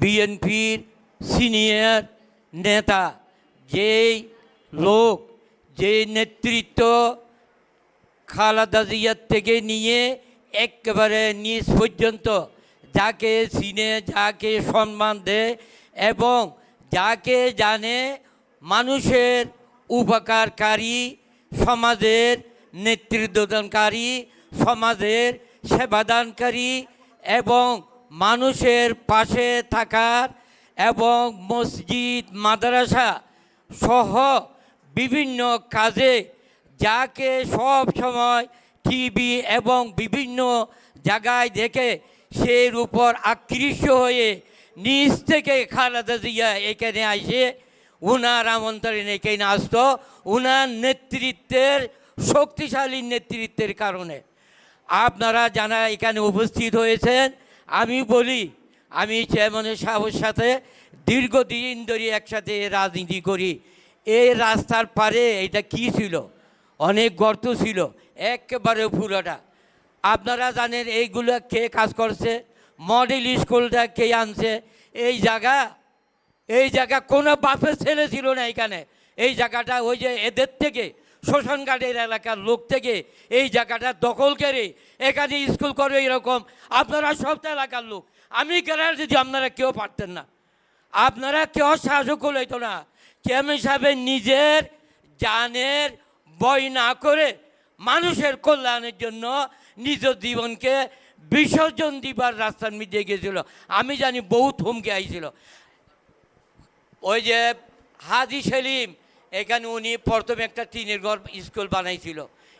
বিএনপির সিনিয়র নেতা, যেই লোক যে নেতৃত্ব খালাদা জিয়ার থেকে নিয়ে একেবারে নিজ পর্যন্ত যাকে চিনে, যাকে সম্মান দেয় এবং যাকে জানে মানুষের উপকারকারী, সমাজের নেতৃত্বদানকারী, সমাজের সেবাদানকারী এবং মানুষের পাশে থাকার এবং মসজিদ, মাদ্রাসা সহ বিভিন্ন কাজে যাকে সব সময় টিভি এবং বিভিন্ন জায়গায় দেখে সের উপর আকৃষ্ট হয়ে নিজ থেকে খালেদা জিয়া এখানে আসে। উনার আমন্ত্রণে এখানে আসতো। উনার নেতৃত্বের, শক্তিশালী নেতৃত্বের কারণে। আপনারা যারা এখানে উপস্থিত হয়েছেন আমি বলি, আমি চেয়ারম্যানের সাহেবের সাথে দীর্ঘদিন ধরে একসাথে রাজনীতি করি। এই রাস্তার পারে এটা কি ছিল? অনেক গর্ত ছিল, একেবারে পুরোটা। আপনারা জানেন এইগুলো কে কাজ করছে? মডেল স্কুলটা কে আনছে? এই জায়গা এই জায়গা কোনো বাপের ছেলে ছিল না এখানে। এই জায়গাটা ওই যে এদের থেকে শ্মশানঘাটের এলাকার লোক থেকে এই জায়গাটা দখল করে এখানে স্কুল করে এরকম। আপনারা সব এলাকার লোক। আমি কেন যদি আপনারা কেউ পারতেন না। আপনারা কেউ সাহায্য করলেতো না। চেয়ারম্যান সাহেবের নিজের জানের বই না করে মানুষের কল্যাণের জন্য নিজ জীবনকে বিসর্জন দিবার রাস্তার মধ্যে গিয়েছিল। আমি জানি বহুত হুমকি আইছিল। ওই যে হাজি সেলিম এখানে উনি প্রথমে একটা টিনের ঘর স্কুল বানাইছিল।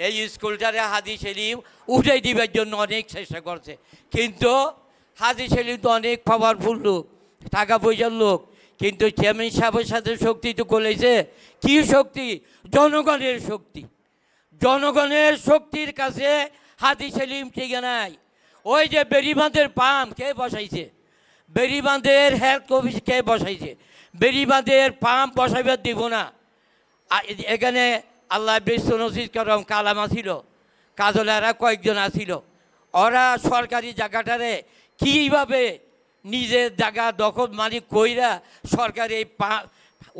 এই স্কুলটারে হাজি সেলিম উঠাই দিবার জন্য অনেক চেষ্টা করছে। কিন্তু হাজি সেলিম তো অনেক পাওয়ারফুল লোক টাকা পয়সার লোক। কিন্তু চেয়ারম্যান সাহেবের সাথে শক্তি তো করেছে কি শক্তি? জনগণের শক্তি। জনগণের শক্তির কাছে হাতি সেলিম ঠিক নাই। ওই যে বেরিবাঁধের পাম্প, কে বসাইছে? বেরিবাঁধের হেলথ অফিস কে বসাইছে? বেরিবাঁধের পাম্প বসাইবার দিব না। এখানে আল্লাহ বিশ্ব নজির করম কালামা ছিল কাজলারা কয়েকজন আছিল। ওরা সরকারি জায়গাটারে কীভাবে নিজের জায়গা দখল মালিক কইরা সরকারি এই পা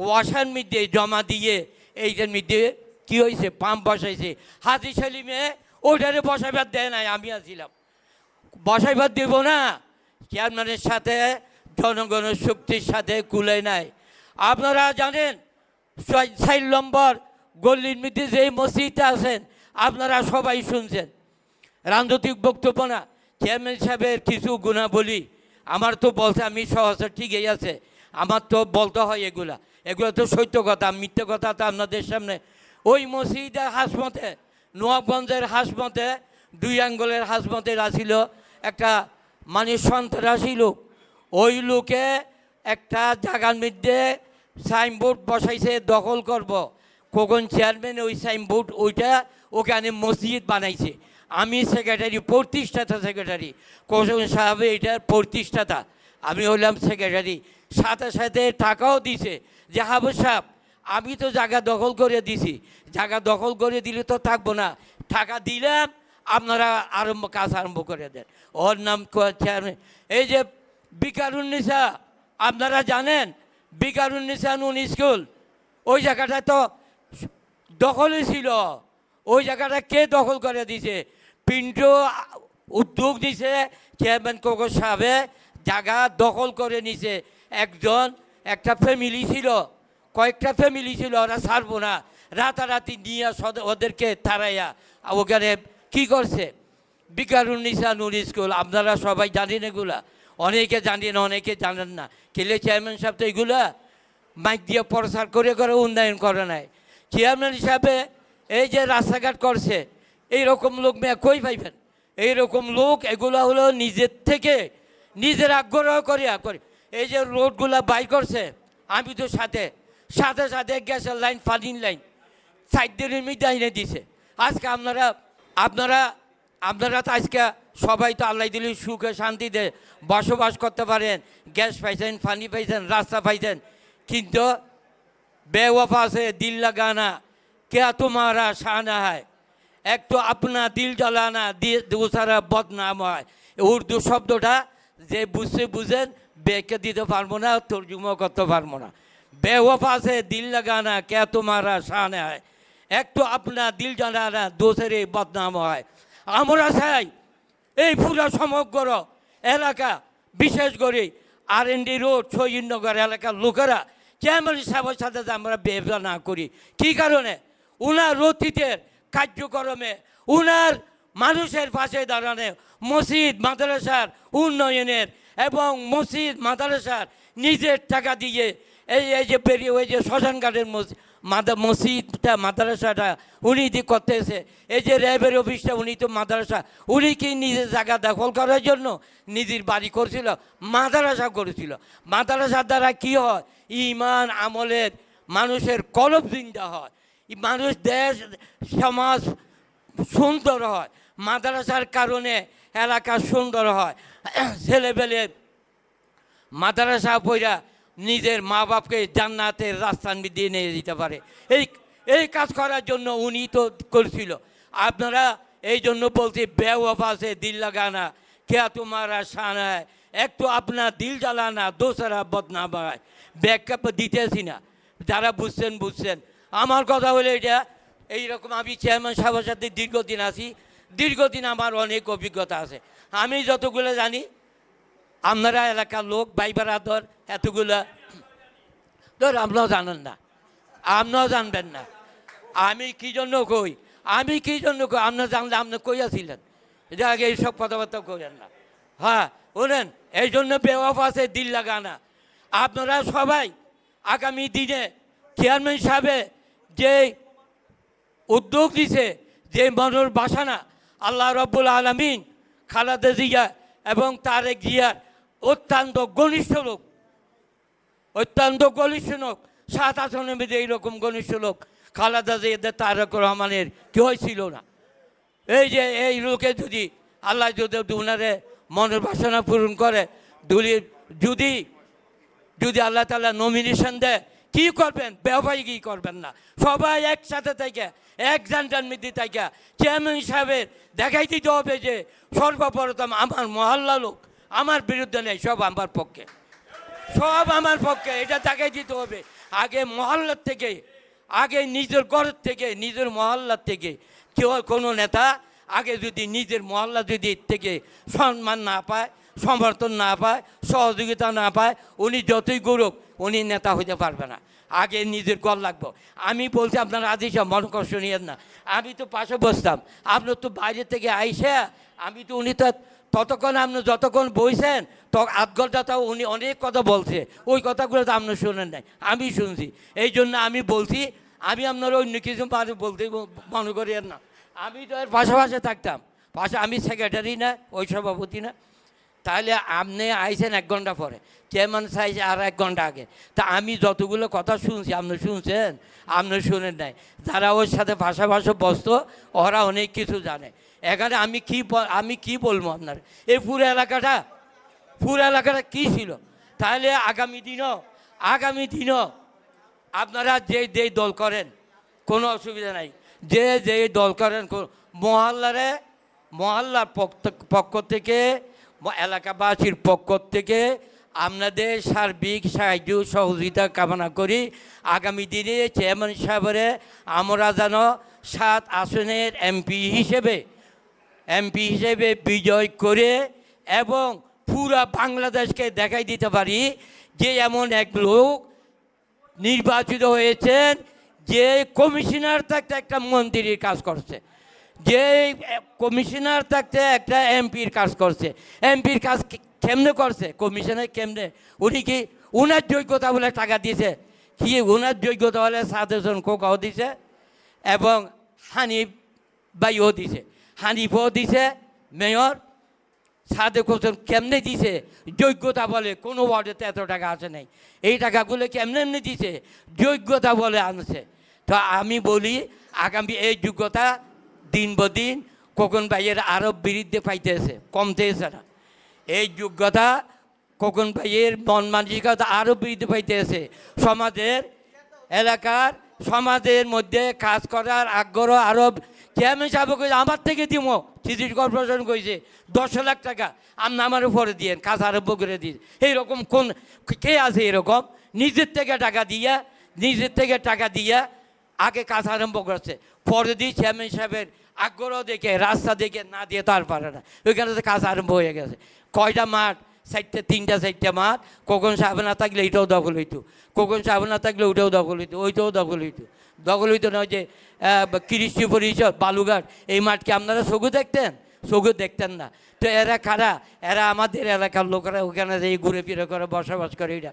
ওয়াসার মধ্যে জমা দিয়ে এইটার মধ্যে কি হয়েছে পাম্প বসাইছে। হাতি সেলিমে ওইটারে বসাইবার দেয় নাই, আমি আছিলাম। বসাইবার দেব না, চেয়ারম্যানের সাথে, জনগণের শক্তির সাথে কুলে নাই। আপনারা জানেন ছয়- নম্বর গল্লির মধ্যে যে মসজিদটা আছেন, আপনারা সবাই শুনছেন। রাজনৈতিক বক্তব্য না, চেয়ারম্যান সাহেবের কিছু গুণা বলি আমার তো বলছে আমি সহজে, ঠিকই আছে। আমার তো বলতে হয় এগুলা। এগুলো তো সত্য কথা, মিথ্যে কথা তো আপনাদের সামনে। ওই মসজিদের হাসমতে, নোয়াবগঞ্জের হাসমতে, দুই আঙ্গলের হাসমতে আসিল একটা মানে সন্ত্রাসী লোক। ওই লোকে একটা জায়গার মধ্যে সাইনবোর্ড বসাইছে, দখল করব। কখন চেয়ারম্যান ওই সাইনবোর্ড, ওইটা ওখানে মসজিদ বানাইছে। আমি সেক্রেটারি, প্রতিষ্ঠাতা সেক্রেটারি। কৌশল সাহেব এটার প্রতিষ্ঠাতা। আমি হলাম সেক্রেটারি। সাথে সাথে টাকাও দিছে। যে হাবু সাহেব, আমি তো জায়গা দখল করে দিছি। জায়গা দখল করে দিলে তো থাকব না। টাকা দিলাম, আপনারা আরম্ভ, কাজ আরম্ভ করে দেন। ওর নাম চেয়ারম্যান। এই যে বিকারুন্নিসা, আপনারা জানেন বিকারুন্নিসা নুন স্কুল। ওই জায়গাটা তো দখলে ছিল। ওই জায়গাটা কে দখল করে দিছে? পিন্টু উদ্যোগ দিছে, চেয়ারম্যান কোকো সাহেবে জায়গা দখল করে নিছে। একজন, একটা ফ্যামিলি ছিল। কয়েকটা ফ্যামিলি ছিল, ওরা ছাড়বো না। রাতারাতি নিয়ে ওদেরকে তারাইয়া ওখানে কি করছে? বিকারুন্নিসা নুর স্কুল, আপনারা সবাই জানেন এগুলা। অনেকে জানেন অনেকে জানেন না। কেলে চেয়ারম্যান সাহেব তো এগুলা মাইক দিয়ে প্রচার করে করে উন্নয়ন করে নাই। চেয়ারম্যান হিসাবে এই যে রাস্তাঘাট করছে, এইরকম লোক মেয়ে কই পাইবেন? এইরকম লোক এগুলো হলো নিজের থেকে নিজের আগ্রহ করে করে। এই যে রোডগুলা বাই করছে, আমি তো সাথে সাথে সাথে গ্যাসের লাইন, পানির লাইন, সাইড দিনের দিছে। আজকে আপনারা আপনারা আপনারা তো আজকে সবাই তো আল্লাহ দিলি সুখে শান্তিতে বসবাস করতে পারেন। গ্যাস পাইছেন, পানি পাইছেন, রাস্তা পাইছেন। কিন্তু বেওয়াফা সে দিল লাগানা। কে তোমারা সাহানা হয়? একটু তো আপনা দিল জ্বালানা দুসারা বদনাম হয়। উর্দু শব্দটা যে বুঝতে বুঝেন, বেকে দিতে পারব না তর্জুমা করতে পারব না। বেওয়াফা সে দিল লাগানা কে তোমারা সাহানা হয়? একটু আপনার আপনা দিল জ্বালানা দোষের বদনাম হয়। আমরা চাই এই পুরা সমগ্র এলাকা, বিশেষ করে R N D road Shahidnagar এলাকার লোকেরা চেয়ারম্যান সাহেবের সাথে আমরা ব্যবসা না করি। কী কারণে? উনার অতীতের কার্যক্রমে উনার মানুষের পাশে দাঁড়ানো মসজিদ, মাদ্রাসার উন্নয়নের এবং মসজিদ, মাদ্রাসার নিজের টাকা দিয়ে এই এই যে পেরিয়ে ওই যে শ্মশানঘাটের মসজিদ মাদা মসজিদটা, মাদ্রাসাটা উনি দি করতেছে, এই যে র্যাবের অফিসটা উনি তো মাদ্রাসা, উনি কি নিজের জায়গা দখল করার জন্য নিজের বাড়ি করছিল? মাদ্রাসা করেছিল। মাদ্রাসার দ্বারা কি হয়? ইমান আমলের মানুষের কলব জিন্দা হয়। মানুষ দেশ, সমাজ সুন্দর হয়। মাদ্রাসার কারণে এলাকা সুন্দর হয়। ছেলেবেলে মাদ্রাসা পইরা নিজের মা বাপকে জান্নাতের রাস্তান দিয়ে নিয়ে দিতে পারে। এই এই কাজ করার জন্য উনি তো করছিল। আপনারা এই জন্য বলছি বেওয়ফ আছে দিল লাগানা, কেয়া তোমারা সানায় এক তো আপনার দিল জ্বালানা, দোসারা বদনা বাড়ায়। ব্যাখ্যা দিতেছি না। যারা বুঝছেন বুঝছেন। আমার কথা হলো এটা, এইরকম আমি চেয়ারম্যান সাহেবের সাথে দীর্ঘদিন আছি। দীর্ঘদিন আমার অনেক অভিজ্ঞতা আছে। আমি যতগুলো জানি আপনারা এলাকার লোক, ভাই বারাদর, এতগুলা। ধর আপনারাও জানেন না। আপনারাও জানবেন না। আমি কি জন্য কই? আমি কি জন্য কই? আপনার জানলে আপনি কইয়াছিলেন যে আগে এইসব কথাবার্তা করেন না। হ্যাঁ বলেন এই জন্য বেওয়াফ আছে দিল লাগানা। আপনারা সবাই আগামী দিনে চেয়ারম্যান সাহেবে যে উদ্যোগ দিছে, যে মনোর বাসানা, আল্লাহ রব্বুল আলমিন, খালাদা জিয়া এবং তারেক জিয়ার অত্যন্ত ঘনিষ্ঠ লোক। অত্যন্ত ঘনিষ্ঠ লোক। সাত আসনের মধ্যে এইরকম ঘনিষ্ঠ লোক। খালাদা জিয়াদের তারেক রহমানের কি হয়েছিল না। এই যে এই লোকে যদি আল্লাহ যদি উনারে মনের বাসনা পূরণ করে, দুলি যদি যদি আল্লাহ তালা নমিনেশন দেয়, কি করবেন? ব্যবসায়ী কি করবেন না? সবাই একসাথে থেকে, এক জানটার মধ্যে থেকে চেয়ারম্যান সাহেবের দেখাই দিতে হবে যে সর্বপ্রথম আমার মহল্লা লোক। আমার বিরুদ্ধে নেই, সব আমার পক্ষে। সব আমার পক্ষে, এটা দেখাই দিতে হবে। আগে মহল্লার থেকে, আগে নিজের ঘরের থেকে, নিজের মহল্লার থেকে কেউ কোনো নেতা আগে যদি নিজের মহল্লা যদি থেকে সম্মান না পায়, সমর্থন না পায়, সহযোগিতা না পায়, উনি যতই গৌরব উনি নেতা হতে পারবে না। আগে নিজের কল লাগবো। আমি বলছি, আপনার আদিসা মন কষ্ট নিয়েন না। আমি তো পাশে বসতাম। আপনার তো বাইরে থেকে আইসে, আমি তো উনি তো ততক্ষণ আপনি যতক্ষণ বইছেন, তো আধ ঘণ্টা তাও উনি অনেক কথা বলছে। ওই কথাগুলো তো আপনি শোনেন নাই। আমি শুনছি। এই জন্য আমি বলছি, আমি আপনার অন্য কিছু বলতে মনে করি না। আমি তো এর পাশাপাশি থাকতাম। পাশে আমি সেক্রেটারি না, ওই সভাপতি না। তাহলে আপনি আইসেন এক ঘণ্টা পরে। চেয়ারম্যান সাইজ আর এক ঘণ্টা আগে। তা আমি যতগুলো কথা শুনছি, আপনি শুনছেন? আপনি শুনেন নাই। যারা ওর সাথে পাশাপাশি বসত, ওরা অনেক কিছু জানে। এখানে আমি কি আমি কি বলব আপনার? এই পুরো এলাকাটা পুরো এলাকাটা কি ছিল? তাহলে আগামী দিনও আগামী দিনও আপনারা যে যে দল করেন, কোনো অসুবিধা নাই। যে যে দল করেন মহল্লারে, মহল্লার পক্ষ থেকে এলাকাবাসীর পক্ষ থেকে আপনাদের সার্বিক সাহায্য, সহযোগিতা কামনা করি। আগামী দিনে চেয়ারম্যান সাহেবের আমরা যেন সাত আসনের এমপি হিসেবে এমপি হিসেবে বিজয় করে এবং পুরা বাংলাদেশকে দেখাই দিতে পারি যে এমন এক লোক নির্বাচিত হয়েছেন যে কমিশনার থাকতে একটা মন্ত্রীর কাজ করছে, যে কমিশনার থাকতে একটা এমপির কাজ করছে। এমপির কাজ কেমনে করছে? কমিশনার কেমনে? উনি কি ওনার যোগ্যতা বলে টাকা দিয়েছে? কি ওনার যোগ্যতা বলে সাদেশন কোকাও দিছে এবং হানিফ বাইও দিছে। হানিফও দিছে, মেয়র। সাদেক হোসেন কেমনে দিছে? যোগ্যতা বলে কোনো ওয়ার্ডেতে এত টাকা আসে নাই। এই টাকাগুলো কেমনে এমনি দিছে? যোগ্যতা বলে আনছে। তো আমি বলি, আগামী এই যোগ্যতা দিন ব দিন খোকন ভাইয়ের আরও বিরুদ্ধে পাইতেছে, কমতেছে না। এই যোগ্যতা খোকন ভাইয়ের মন মানসিকতা আরও বৃদ্ধি পাইতেছে। সমাজের এলাকার, সমাজের মধ্যে কাজ করার আগ্রহ আরও চেয়ারম্যান সাহেব কইছে আমার থেকে দিব সিটি কর্পোরেশন কইছে, দশ লাখ টাকা। আপনি আমার উপরে দিয়েন, কাজ আরম্ভ করে দিন। এইরকম কোন কে আছে এরকম? নিজের থেকে টাকা দিয়া, নিজের থেকে টাকা দিয়া আগে কাজ আরম্ভ করছে। পরে দিয়ে চেয়ারম্যান সাহেবের আগ্রহ দেখে, রাস্তা দেখে, না দিয়ে তার পারে না। ওইখানে তো কাজ আরম্ভ হয়ে গেছে। কয়টা মাঠ? চারটে, তিনটা, চারটে মাঠ। কখন সাহেব না থাকলে এটাও দখল হইতো। কখন সাহেব না থাকলে ওইটাও দখল হইতো, ওইটাও দখল হইতো। দখল হইতো না যে কৃষি পরিষদ বালুঘাট এই মাঠকে আপনারা সগু দেখতেন? সগু দেখতেন না। তো এরা কারা? এরা আমাদের এলাকার লোকেরা, ওখানে এই ঘুরে ফিরে করে, বসবাস করে এটা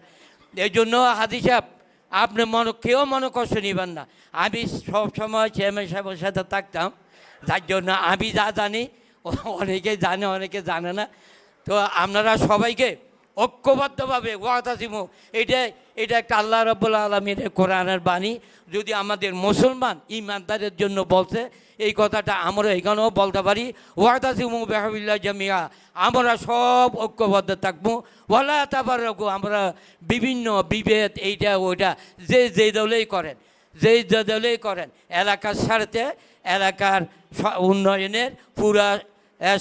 এই জন্য হাদি সাহেব, আপনি মনে, কেউ মনে কষ্ট নিবেন না। আমি সব সময় চেয়ারম্যান সাহেবের সাথে থাকতাম। যার জন্য আমি যা জানি, অনেকে জানে অনেকে জানে না। তো আপনারা সবাইকে ঐক্যবদ্ধভাবে ওয়াতাসিমু এটা এটা একটা আল্লাহ রব্বুল আলমীর কোরআনের বাণী। যদি আমাদের মুসলমান ইমানদারের জন্য বলছে, এই কথাটা আমরা এখানেও বলতে পারি ওয়াতাসিমু বেহাবিল্লা জামিয়া। আমরা সব ঐক্যবদ্ধ থাকব। ওলা তারপর আমরা বিভিন্ন বিভেদ এইটা ওইটা, যে যে দলেই করেন যেই দলেই করেন এলাকার স্বার্থে এলাকার উন্নয়নের পুরা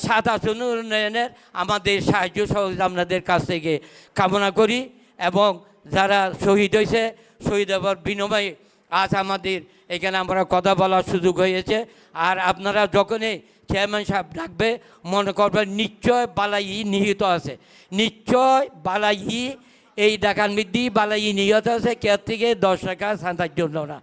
সাত আসন উন্নয়নের আমাদের সাহায্য সহযোগিতা আপনাদের কাছ থেকে কামনা করি এবং যারা শহীদ হয়েছে, শহীদ হবার বিনিময়ে আজ আমাদের এখানে আমরা কথা বলার সুযোগ হয়েছে। আর আপনারা যখনই চেয়ারম্যান সাহেব ডাকবে, মনে করবেন নিশ্চয় বালাই নিহিত আছে। নিশ্চয় বালাই এই ডাকান বৃদ্ধি, বালাই নিহত আছে কে থেকে দশ টাকা সাঁতার জন্য না।